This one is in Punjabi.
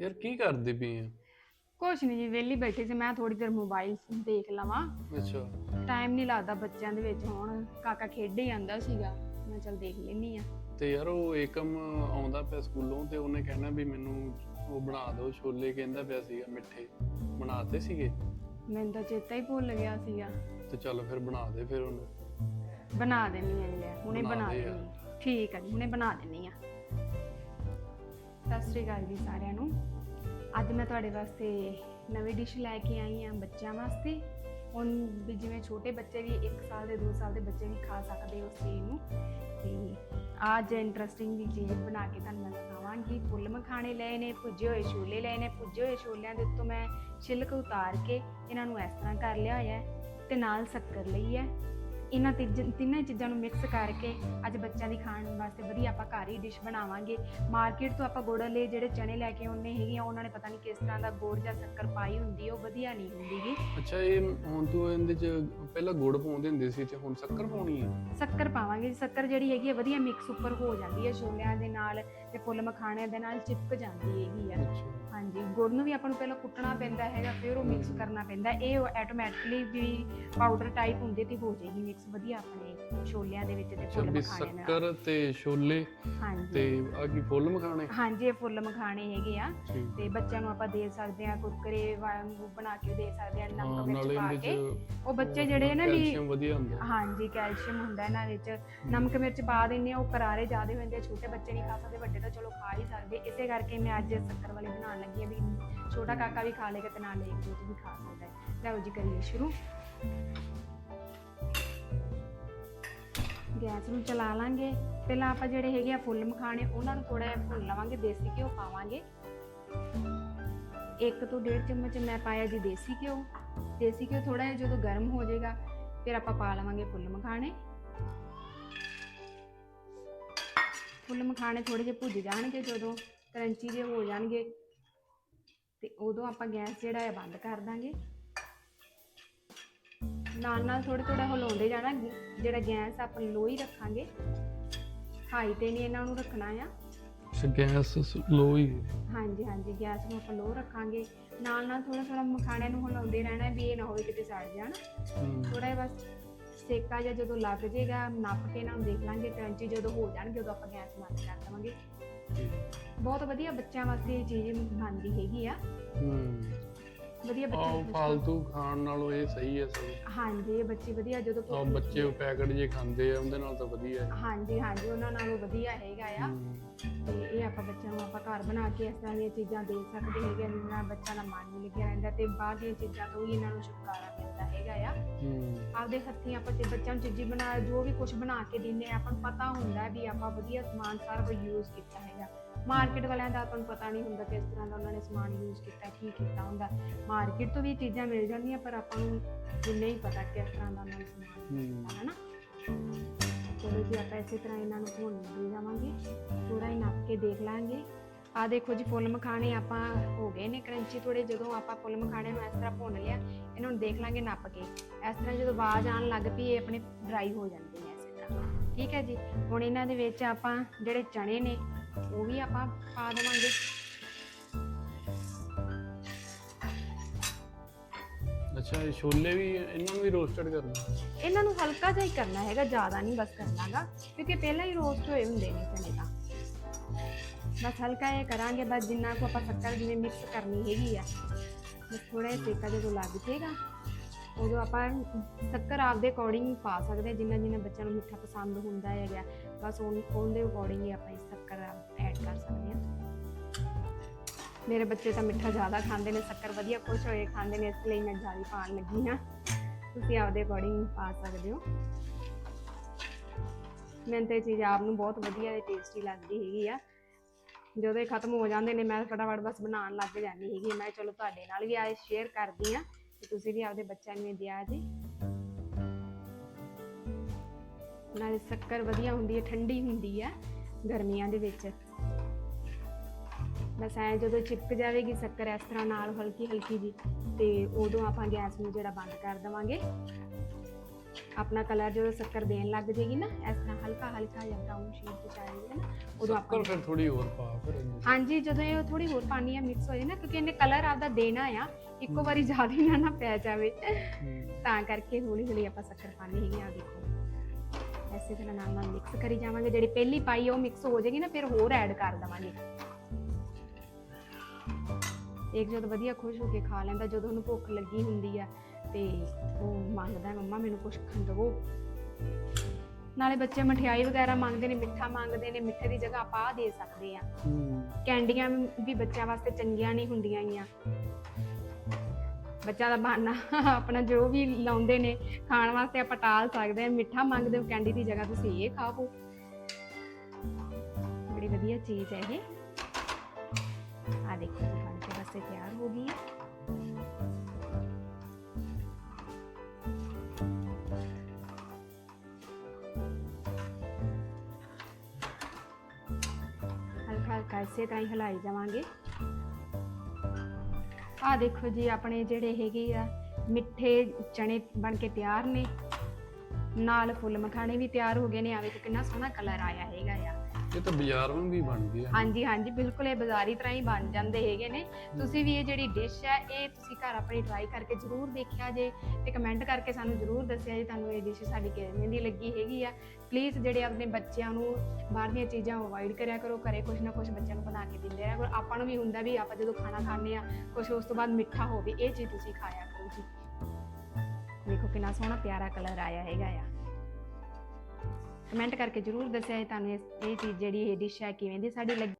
ਯਾਰ ਕੀ ਕਰਦੀ ਪਈ ਆ? ਕੁਛ ਨਹੀਂ ਜੀ ਵਿਹਲੀ ਬੈਠੀ ਸੀ। ਮੈਂ ਥੋੜੀ ਦੇਰ ਮੋਬਾਈਲ ਦੇਖ ਲਵਾਂ। ਅੱਛਾ। ਟਾਈਮ ਨਹੀਂ ਲੱਗਦਾ ਬੱਚਿਆਂ ਦੇ ਵਿੱਚ ਹੁਣ। ਕਾਕਾ ਖੇਡੇ ਜਾਂਦਾ ਸੀਗਾ। ਮੈਂ ਚਲ ਦੇਖ ਲੈਣੀ ਆ। ਤੇ ਯਾਰ ਉਹ ਏਕਮ ਆਉਂਦਾ ਪਿਆ ਸਕੂਲੋਂ ਤੇ ਉਹਨੇ ਕਹਿਣਾ ਵੀ ਮੈਨੂੰ ਉਹ ਬਣਾ ਦਿਓ। ਛੋਲੇ ਕਹਿੰਦਾ ਪਿਆ ਸੀਗਾ ਮਿੱਠੇ। ਬਣਾਤੇ ਸੀਗੇ? ਮੈਨੂੰ ਤਾਂ ਚੇਤਾ ਹੀ ਭੁੱਲ ਗਿਆ ਸੀਗਾ। ਤੇ ਚੱਲ ਫਿਰ ਬਣਾ ਦੇ ਫਿਰ ਉਹਨੂੰ ਬਣਾ ਦੇਣੀ ਆ ਜੀ ਮੈਂ। ਹੁਣੇ ਬਣਾ ਬਣਾ ਦੇ ਦੇਣੀ। ਠੀਕ ਆ ਜੀ ਹੁਣੇ ਬਣਾ ਦੇਣੀ ਆ ਸਤਿ ਸ੍ਰੀ ਅਕਾਲ ਜੀ ਸਾਰਿਆਂ ਨੂੰ। ਅੱਜ ਮੈਂ ਤੁਹਾਡੇ ਵਾਸਤੇ ਨਵੀਂ ਡਿਸ਼ ਲੈ ਕੇ ਆਈ ਹਾਂ ਬੱਚਿਆਂ ਵਾਸਤੇ। ਹੁਣ ਵੀ ਜਿਵੇਂ ਛੋਟੇ ਬੱਚੇ ਵੀ 1 ਸਾਲ ਦੇ 2 ਸਾਲ ਦੇ ਬੱਚੇ ਵੀ ਖਾ ਸਕਦੇ ਉਸ ਚੀਜ਼ ਨੂੰ। ਤੇ ਅੱਜ ਇੰਟਰਸਟਿੰਗ ਵੀ ਚੀਜ਼ ਬਣਾ ਕੇ ਤੁਹਾਨੂੰ ਮੈਂ ਦਿਖਾਵਾਂਗੀ। ਫੁੱਲ ਮਖਾਣੇ ਲਏ ਨੇ, ਭੁੱਜੇ ਹੋਏ ਛੋਲੇ ਲਏ ਨੇ। ਭੁੱਜੇ ਹੋਏ ਛੋਲਿਆਂ ਦੇ ਉੱਤੋਂ ਮੈਂ ਛਿਲਕ ਉਤਾਰ ਕੇ ਇਹਨਾਂ ਨੂੰ ਇਸ ਤਰ੍ਹਾਂ ਕਰ ਲਿਆ ਹੋਇਆ ਹੈ ਤੇ ਨਾਲ ਸ਼ੱਕਰ ਲਈ ਹੈ। ਇਹਨਾਂ ਤੀਜ- ਤਿੰਨਾਂ ਚੀਜ਼ਾਂ ਨੂੰ ਮਿਕਸ ਕਰਕੇ ਅੱਜ ਬੱਚਿਆਂ ਦੀ ਖਾਣ ਵਾਸਤੇ ਵਧੀਆ ਆਪਾਂ ਘਰ ਹੀ ਡਿਸ਼ ਬਣਾਵਾਂਗੇ। ਮਾਰਕੀਟ ਤੋਂ ਆਪਾਂ ਗੁੜ ਲਈ ਜਿਹੜੇ ਚਣੇ ਲੈ ਕੇ ਆਉਣੇ ਹੈਗੇ ਆ ਉਹਨਾਂ ਨੇ ਪਤਾ ਨਹੀਂ ਕਿਸ ਤਰ੍ਹਾਂ ਦਾ ਗੁੜ ਜਾਂ ਸ਼ੱਕਰ ਪਾਈ ਹੁੰਦੀ ਹੈ, ਉਹ ਵਧੀਆ ਨਹੀਂ ਹੁੰਦੀਗੀ ਅੱਛਾ ਇਹ ਹੁਣ ਤੂੰ ਇਹਦੇ ਚ ਪਹਿਲਾਂ ਗੁੜ ਪਾਉਂਦੇ ਹੁੰਦੇ ਸੀ ਤੇ ਹੁਣ ਸ਼ੱਕਰ ਪਾਉਣੀ ਹੈ ਸ਼ੱਕਰ ਪਾਵਾਂਗੇ ਸ਼ੱਕਰ ਜਿਹੜੀ ਹੈਗੀ ਹੈ ਵਧੀਆ ਮਿਕਸ ਉੱਪਰ ਹੋ ਜਾਂਦੀ ਹੈ ਛੋਲਿਆਂ ਦੇ ਨਾਲ ਤੇ ਫੁੱਲ ਮਖਾਣਿਆਂ ਦੇ ਨਾਲ ਚਿਪਕ ਜਾਂਦੀ ਹੈਗੀ ਆ। ਅੱਛਾ। ਗੁੜ ਨੂੰ ਵੀ ਆਪਾਂ ਨੂੰ ਪਹਿਲਾਂ ਕੁੱਟਣਾ ਪੈਂਦਾ ਹੈਗਾ ਫਿਰ ਉਹ ਮਿਕਸ ਕਰਨਾ ਪੈਂਦਾ, ਇਹ ਆਟੋਮੈਟਿਕਲੀ ਵੀ ਪਾਊਡਰ ਟਾਈਪ ਹੁੰਦੇ ਤੇ ਹੋ ਜਾਏਗੀ ਮਿਕਸ ਵਧੀਆ ਆਪਣੇ ਛੋਲਿਆਂ ਦੇ ਵਿੱਚ ਤੇ ਫੁੱਲ ਵੀ ਮਖਾਣਿਆਂ ਨਾਲ ਸ਼ੱਕਰ ਤੇ ਛੋਲੇ ਹਾਂਜੀ। ਤੇ ਆ ਕੀ ਫੁੱਲ ਮਖਾਣੇ? ਹਾਂਜੀ ਇਹ ਫੁੱਲ ਮਖਾਣੇ ਹੈਗੇ ਆ। ਠੀਕ। ਤੇ ਬੱਚਿਆਂ ਨੂੰ ਆਪਾਂ ਦੇ ਸਕਦੇ ਆ ਕੁਰਕਰੇ ਵਾਂਗੂ ਬਣਾ ਕੇ ਦੇ ਸਕਦੇ ਆ ਹਾਂ ਨਮਕ ਨਾਲੇ ਵਿੱਚ ਪਾ ਇਹਦੇ ਕੇ। ਚ ਉਹ ਬੱਚੇ ਜਿਹੜੇ ਨਾ ਵੀ ਕੈਲਸ਼ੀਅਮ ਵਧੀਆ ਹੁੰਦਾ। ਹਾਂਜੀ ਕੈਲਸ਼ੀਅਮ ਹੁੰਦਾ ਇਹਨਾਂ ਵਿੱਚ। ਨਮਕ ਮਿਰਚ ਪਾ ਦਿੰਦੇ ਆ ਉਹ ਕਰਾਰੇ ਜ਼ਿਆਦੇ ਹੁੰਦੇ ਆ ਛੋਟੇ ਬੱਚੇ ਨਹੀਂ ਖਾ ਸਕਦੇ ਵੱਡੇ ਤਾਂ ਚਲੋ ਖਾ ਹੀ ਸਕਦੇ। ਇਸੇ ਕਰਕੇ ਮੈਂ ਅੱਜ ਸ਼ੱਕਰ ਵਾਲੇ ਬਣਾਉਣ ਲੱਗੀ ਆ ਵੀ ਛੋਟਾ ਕਾਕਾ ਵੀ ਖਾ ਲੇਗਾ ਤੇ ਨਾਲੇ ਇੱਕ ਦੋ ਵੀ ਖਾ ਸਕਦਾ ਹੈ। ਲਓ ਜੀ ਕਰੀਏ ਸ਼ੁਰੂ। ਗੈਸ ਨੂੰ ਚਲਾ ਲਾਂਗੇ। ਪਹਿਲਾਂ ਆਪਾਂ ਜਿਹੜੇ ਹੈਗੇ ਆ ਫੁੱਲ ਮਖਾਣੇ, ਉਹਨਾਂ ਨੂੰ ਥੋੜਾ ਜਿਹਾ ਭੁੰਨ ਲਵਾਂਗੇ, ਦੇਸੀ ਘਿਓ ਪਾਵਾਂਗੇ। ਇੱਕ ਤੋਂ ਡੇਢ ਚਮਚ ਮੈਂ ਪਾਇਆ ਜੀ ਦੇਸੀ ਘਿਓ। ਦੇਸੀ ਘਿਓ ਥੋੜਾ ਜਿਹਾ ਜਦੋਂ ਗਰਮ ਹੋ ਜਾਏਗਾ, ਫਿਰ ਆਪਾਂ ਪਾ ਲਵਾਂਗੇ ਫੁੱਲ ਮਖਾਣੇ। ਫੁੱਲ ਮਖਾਣੇ ਥੋੜੇ ਜਿਹੇ ਭੁੱਜ ਜਾਣਗੇ ਜਦੋਂ ਕਰੰਚੀ ਜਿਹੇ ਹੋ ਜਾਣਗੇ। ਤੇ ਉਦੋਂ ਆਪਾਂ ਗੈਸ ਜਿਹੜਾ ਹੈ ਬੰਦ ਕਰ ਦਾਂਗੇ। ਨਾਲ ਨਾਲ ਥੋੜਾ ਥੋੜਾ ਹਿਲਾਉਂਦੇ ਜਾਣਾ ਜਿਹੜਾ ਗੈਸ ਆਪਾਂ ਲੋ ਹੀ ਰੱਖਾਂਗੇ। ਹਾਈ ਤੇ ਨਹੀਂ ਇਹਨਾਂ ਨੂੰ ਰੱਖਣਾ ਆ। ਗੈਸ ਲੋ ਹੀ। ਹਾਂਜੀ ਹਾਂਜੀ ਗੈਸ ਨੂੰ ਆਪਾਂ ਲੋ ਰੱਖਾਂਗੇ। ਨਾਲ ਨਾਲ ਥੋੜਾ ਥੋੜਾ ਮਖਾਣਿਆਂ ਨੂੰ ਹਿਲਾਉਂਦੇ ਰਹਿਣਾ ਵੀ ਇਹ ਨਾ ਹੋਵੇ ਕਿਤੇ ਸੜ ਜਾਣ। ਥੋੜਾ ਜਿਹਾ ਬਸ ਸੇਕਾ ਜਿਹਾ ਜਦੋਂ ਲੱਗ ਜਾਏਗਾ ਨੱਪ ਕੇ ਇਹਨਾਂ ਨੂੰ ਦੇਖ ਲਾਂਗੇ ਕਰੰਚੀ ਜਦੋਂ ਹੋ ਜਾਣਗੇ ਉਦੋਂ ਆਪਾਂ ਗੈਸ ਬੰਦ ਕਰ ਦੇਵਾਂਗੇ। ਬਹੁਤ ਵਧੀਆ ਬੱਚਿਆਂ ਵਾਸਤੇ ਇਹ ਚੀਜ਼ ਬਣਦੀ ਹੈਗੀ ਆ। ਵਧੀਆ ਆਹ ਬੱਚੇ ਖੁਸ਼ ਹੋ- ਫਾਲਤੂ ਖਾਣ ਨਾਲੋਂ ਇਹ ਸਹੀ ਹੈ ਸਭ। ਹਾਂਜੀ ਇਹ ਬੱਚੇ ਵਧੀਆ ਜਦੋਂ ਆ ਭੁੱਖ ਬੱਚੇ ਪੈਕਟ ਜੇ ਖਾਂਦੇ ਆ ਉਹਦੇ ਨਾਲ ਤਾਂ ਵਧੀਆ ਹੈ। ਹਾਂਜੀ ਹਾਂਜੀ ਉਹਨਾਂ ਨਾਲੋਂ ਵਧੀਆ ਹੈਗਾ ਆ। ਹਮ, ਤੇ ਇਹ ਆਪਾਂ ਬੱਚਿਆਂ ਨੂੰ ਆਪਾਂ ਘਰ ਬਣਾ ਕੇ ਇਸ ਤਰ੍ਹਾਂ ਦੀਆਂ ਚੀਜ਼ਾਂ ਦੇ ਸਕਦੇ ਹੈਗੇ ਆ, ਜਿਹਦੇ ਨਾਲ ਬੱਚਾ ਦਾ ਮਨ ਵੀ ਲੱਗਿਆ ਰਹਿੰਦਾ ਤੇ ਬਾਹਰ ਦੀਆਂ ਚੀਜ਼ਾਂ ਤੋਂ ਵੀ ਇਹਨਾਂ ਨੂੰ ਛੁਟਕਾਰਾ ਮਿਲਦਾ ਹੈਗਾ ਆ। ਹਮ, ਆਪਦੇ ਹੱਥੀਂ ਆਪਾਂ ਤੇ ਬੱਚਿਆਂ ਨੂੰ ਚੀਜ਼ੀ ਬਣਾ ਜੋ ਵੀ ਕੁਝ ਬਣਾ ਕੇ ਦਿੰਨੇ ਆ ਆਪਾਂ ਨੂੰ ਪਤਾ ਹੁੰਦਾ ਵੀ ਆਪਾਂ ਵਧੀਆ ਸਮਾਨ ਸਾਰਾ ਕੁਝ ਯੂਜ਼ ਕੀਤਾ ਹੈਗਾ। ਮਾਰਕੀਟ ਵਾਲਿਆਂ ਦਾ ਆਪਾਂ ਨੂੰ ਪਤਾ ਨਹੀਂ ਹੁੰਦਾ ਕਿਸ ਤਰ੍ਹਾਂ ਦਾ ਉਹਨਾਂ ਨੇ ਸਮਾਨ ਯੂਜ਼ ਕੀਤਾ ਕੀ ਕੀਤਾ ਹੁੰਦਾ। ਮਾਰਕੀਟ ਤੋਂ ਵੀ ਚੀਜ਼ਾਂ ਮਿਲ ਜਾਂਦੀਆਂ ਪਰ ਆਪਾਂ ਨੂੰ ਨਹੀਂ ਪਤਾ ਕਿਸ ਤਰ੍ਹਾਂ ਦਾ ਉਹਨਾਂ ਨੇ ਸਮਾਨ ਕੀਤਾ ਹੈ। ਨਾ ਚਲੋ ਜੀ ਆਪਾਂ ਇਸੇ ਤਰ੍ਹਾਂ ਇਹਨਾਂ ਨੂੰ ਭੁੰਨ ਦੇ ਜਾਵਾਂਗੇ। ਥੋੜਾ ਹੀ ਨੱਪ ਕੇ ਦੇਖ ਲਾਂਗੇ। ਆ ਦੇਖੋ ਜੀ ਫੁੱਲ ਮਖਾਣੇ ਆਪਾਂ ਹੋ ਗਏ ਨੇ ਕਰੰਚੀ ਥੋੜੇ ਜਦੋਂ ਆਪਾਂ ਫੁੱਲ ਮਖਾਣੇ ਨੂੰ ਇਸ ਤਰ੍ਹਾਂ ਭੁੰਨ ਲਿਆ ਇਹਨਾਂ ਨੂੰ ਦੇਖ ਲਾਂਗੇ ਨੱਪ ਕੇ। ਇਸ ਤਰ੍ਹਾਂ ਜਦੋਂ ਆਵਾਜ਼ ਆਉਣ ਲੱਗ ਪਈ ਇਹ ਆਪਣੇ ਡਰਾਈ ਹੋ ਜਾਂਦੇ ਨੇ ਇਸੇ ਤਰ੍ਹਾਂ। ਠੀਕ ਹੈ ਜੀ ਹੁਣ ਇਹਨਾਂ ਦੇ ਵਿੱਚ ਆਪਾਂ ਜਿਹੜੇ ਚਣੇ ਨੇ ਉਹ ਵੀ ਆਪਾਂ ਪਾ ਦੇਵਾਂਗੇ। ਅੱਛਾ ਇਹ ਛੋਲੇ ਵੀ ਇਹਨਾਂ ਨੂੰ ਵੀ ਰੋਸਟਡ ਕਰਨਾ? ਇਹਨਾਂ ਨੂੰ ਹਲਕਾ ਜਿਹਾ ਹੀ ਕਰਨਾ ਹੈਗਾ ਜ਼ਿਆਦਾ ਨਹੀਂ ਬਸ ਕਰਨਾਗਾ ਕਿਉਂਕਿ ਪਹਿਲਾਂ ਹੀ ਰੋਸਟ ਹੋਏ ਹੁੰਦੇ ਨੇ ਚਨੇ ਤਾਂ। ਬਸ ਹਲਕਾ ਇਹ ਕਰਾਂਗੇ ਬਸ ਜਿੰਨਾ ਕੁ ਆਪਾਂ ਸ਼ੱਕਰ ਜਿਵੇਂ ਮਿਕਸ ਕਰਨੀ ਹੈਗੀ ਆ ਬਸ ਥੋੜਾ ਜਿਹਾ ਸੇਕਾ ਜਦੋਂ ਲੱਗ ਜਾਏਗਾ ਉਦੋਂ ਆਪਾਂ ਸ਼ੱਕਰ ਆਪਦੇ ਅਕੋਰਡਿੰਗ ਪਾ ਸਕਦੇ ਜਿੰਨਾ ਜਿੰਨਾ ਬੱਚਿਆਂ ਨੂੰ ਮਿੱਠਾ ਪਸੰਦ ਹੁੰਦਾ ਹੈਗਾ ਬਸ ਉਹ ਉਹਦੇ ਅਕੋਰਡਿੰਗ ਹੀ ਆਪਾਂ ਇਸ ਸ਼ੱਕਰ ਮੇਰੇ ਬੱਚੇ ਤਾਂ ਮਿੱਠਾ ਜ਼ਿਆਦਾ ਖਾਂਦੇ ਨੇ, ਸ਼ੱਕਰ ਵਧੀਆ ਖੁਸ਼ ਹੋਏ ਖਾਂਦੇ ਨੇ, ਇਸ ਲਈ ਮੈਂ ਜ਼ਿਆਦਾ ਪਾਉਣ ਲੱਗੀ ਹਾਂ। ਤੁਸੀਂ ਆਪਦੇ ਅਕੋਰਡਿੰਗ ਪਾ ਸਕਦੇ ਹੋ। ਮੈਨੂੰ ਤੇ ਚੀਜ਼ ਆਪ ਨੂੰ ਬਹੁਤ ਵਧੀਆ ਤੇ ਟੇਸਟੀ ਲੱਗਦੀ ਹੈਗੀ ਆ। ਜਦੋਂ ਇਹ ਖਤਮ ਹੋ ਜਾਂਦੇ ਨੇ, ਮੈਂ ਫਟਾਫਟ ਬਸ ਬਣਾਉਣ ਲੱਗ ਜਾਂਦੀ ਹੈਗੀ ਮੈਂ ਚਲੋ ਤੁਹਾਡੇ ਨਾਲ ਵੀ ਆਏ ਸ਼ੇਅਰ ਕਰਦੀ ਆ ਕਿ ਤੁਸੀਂ ਵੀ ਆਪਦੇ ਬੱਚਿਆਂ ਨੂੰ ਦਿਆ ਜੀ। ਨਾਲੇ ਸ਼ੱਕਰ ਵਧੀਆ ਹੁੰਦੀ ਹੈ, ਠੰਡੀ ਹੁੰਦੀ ਹੈ ਗਰਮੀਆਂ ਦੇ ਵਿੱਚ। ਬਸ ਐ ਜਦੋਂ ਚਿਪਕ ਜਾਵੇਗੀ ਸ਼ੱਕਰ ਇਸ ਤਰ੍ਹਾਂ ਨਾਲ ਹਲਕੀ ਹਲਕੀ ਜੀ ਤੇ ਉਦੋਂ ਆਪਾਂ ਗੈਸ ਨੂੰ ਜਿਹੜਾ ਬੰਦ ਕਰ ਦੇਵਾਂਗੇ ਆਪਣਾ ਕਲਰ ਜਦੋਂ ਸ਼ੱਕਰ ਦੇਣ ਲੱਗ ਜੇਗੀ ਨਾ ਇਸ ਤਰ੍ਹਾਂ ਹਲਕਾ ਹਲਕਾ ਜਿਹਾ ਬਰਾਊਨ ਸ਼ੇਡ ਆ ਜਾਏਗਾ ਨਾ ਉਦੋਂ ਆਪਾਂ ਫਿਰ ਥੋੜੀ ਹੋਰ ਪਾ ਫਿਰ। ਹਾਂਜੀ ਜਦੋਂ ਇਹ ਥੋੜੀ ਹੋਰ ਪਾਣੀ ਆ ਮਿਕਸ ਹੋ ਜਾਏ ਨਾ ਕਿਉਂਕਿ ਇਹਨੇ ਕਲਰ ਆਪਦਾ ਦੇਣਾ ਆ ਇੱਕੋ ਵਾਰੀ ਜ਼ਿਆਦਾ ਨਾ ਨਾ ਪੈ ਜਾਵੇ। ਤਾਂ ਕਰਕੇ ਹੌਲੀ ਹੌਲੀ ਆਪਾਂ ਸ਼ੱਕਰ ਪਾਣੀ ਹੈਗੀ ਆ ਦੇਖੋ ਐਸੇ ਤਰ੍ਹਾਂ ਨਾਲ ਨਾਲ ਮਿਕਸ ਕਰੀ ਜਾਵਾਂਗੇ ਜਿਹੜੀ ਪਹਿਲੀ ਪਾਈ ਉਹ ਮਿਕਸ ਹੋ ਜਾਏਗੀ ਨਾ ਫਿਰ ਹੋਰ ਐਡ ਕਰ ਦਵਾਂਗੇ ਇੱਕ ਜਦ ਵਧੀਆ ਖੁਸ਼ ਹੋ ਕੇ ਖਾ ਲੈਂਦਾ ਜਦੋਂ ਉਹਨੂੰ ਭੁੱਖ ਲੱਗੀ ਹੁੰਦੀ ਆ ਤੇ ਉਹ ਮੰਗਦਾ ਮੰਮਾ ਮੈਨੂੰ ਕੁਝ ਖੰਡਵੋ ਨਾਲੇ ਬੱਚੇ ਮਠਿਆਈ ਵਗੈਰਾ ਮੰਗਦੇ ਨੇ ਮਿੱਠਾ ਮੰਗਦੇ ਨੇ ਮਿੱਠੇ ਦੀ ਜਗ੍ਹਾ ਆਪਾਂ ਆਹ ਦੇ ਸਕਦੇ ਆ। ਕੈਂਡੀਆਂ ਵੀ ਬੱਚਿਆਂ ਵਾਸਤੇ ਚੰਗੀਆਂ ਨਹੀਂ ਹੁੰਦੀਆਂ ਗੀਆਂ। ਬੱਚਾ ਦਾ ਬਹਾਨਾ ਆਪਣਾ ਜੋ ਵੀ ਲਾਉਂਦੇ ਨੇ ਖਾਣ ਵਾਸਤੇ ਆਪਾਂ ਟਾਲ ਸਕਦੇ ਹਾਂ ਮਿੱਠਾ ਮੰਗਦੇ ਹੋ ਕੈਂਡੀ ਦੀ ਜਗ੍ਹਾ ਤੁਸੀਂ ਇਹ ਖਾਓ। ਬੜੀ ਵਧੀਆ ਚੀਜ਼ ਹੈ ਇਹ। ਆ ਦੇਖੋ ਜੀ ਬਣ ਕੇ ਬਸ ਇਹ ਤਿਆਰ ਹੋ ਗਈ ਹੈ ਹਲਕਾ ਹਲਕਾ ਇਸੇ ਤਰ੍ਹਾਂ ਹੀ ਹਿਲਾਈ ਜਾਵਾਂਗੇ ਆ ਦੇਖੋ ਜੀ ਆਪਣੇ ਜਿਹੜੇ ਹੈਗੇ ਆ ਮਿੱਠੇ ਚਣੇ ਬਣ ਕੇ ਤਿਆਰ ਨੇ ਨਾਲ ਫੁੱਲ ਮਖਾਣੇ ਵੀ ਤਿਆਰ ਹੋ ਗਏ ਨੇ ਆ ਵੇਖੋ ਕਿੰਨਾ ਸੋਹਣਾ ਕਲਰ ਆਇਆ ਹੈਗਾ ਆ ਇਹ ਤਾਂ ਬਾਜ਼ਾਰ ਵਾਂਗ ਹੀ ਬਣਦੀ ਆ ਹਾਂਜੀ ਹਾਂਜੀ, ਬਿਲਕੁਲ ਇਹ ਬਾਜ਼ਾਰੀ ਤਰ੍ਹਾਂ ਹੀ ਬਣ ਜਾਂਦੇ ਹੈਗੇ ਨੇ। ਤੁਸੀਂ ਵੀ ਇਹ ਜਿਹੜੀ ਡਿਸ਼ ਹੈ, ਇਹ ਤੁਸੀਂ ਘਰ ਆਪਣੀ ਟਰਾਈ ਕਰਕੇ ਜ਼ਰੂਰ ਦੇਖਿਆ ਜੇ ਤੇ ਕਮੈਂਟ ਕਰਕੇ ਸਾਨੂੰ ਜ਼ਰੂਰ ਦੱਸਿਆ ਜੇ ਤੁਹਾਨੂੰ ਇਹ ਡਿਸ਼ ਸਾਡੀ ਕਿਵੇਂ ਦੀ ਲੱਗੀ ਹੈਗੀ ਆ। ਪਲੀਜ਼ ਜਿਹੜੇ ਆਪਣੇ ਬੱਚਿਆਂ ਨੂੰ ਬਾਹਰ ਦੀਆਂ ਚੀਜ਼ਾਂ ਅਵੋਇਡ ਕਰਿਆ ਕਰੋ, ਘਰੇ ਕੁਝ ਨਾ ਕੁਝ ਬੱਚਿਆਂ ਨੂੰ ਬਣਾ ਕੇ ਦਿੰਦੇ ਰਿਹਾ ਕਰੋ। ਆਪਾਂ ਨੂੰ ਵੀ ਹੁੰਦਾ ਵੀ ਆਪਾਂ ਜਦੋਂ ਖਾਣਾ ਖਾਂਦੇ ਆ ਕੁਝ ਉਸ ਤੋਂ ਬਾਅਦ ਮਿੱਠਾ ਹੋਵੇ, ਇਹ ਚੀਜ਼ ਤੁਸੀਂ ਖਾਇਆ ਕਰੋ ਜੀ। ਦੇਖੋ ਕਿੰਨਾ ਸੋਹਣਾ ਪਿਆਰਾ ਕਲਰ ਆਇਆ ਹੈਗਾ ਆ। ਕਮੈਂਟ ਕਰਕੇ ਜਰੂਰ ਦੱਸਿਆ ਜੇ ਤੁਹਾਨੂੰ ਇਸ- ਇਹ ਚੀਜ਼ ਜਿਹੜੀ ਇਹ ਡਿਸ਼ ਹੈ ਕਿਵੇਂ ਦੀ, ਸਾਡੀ ਲੱਗੀ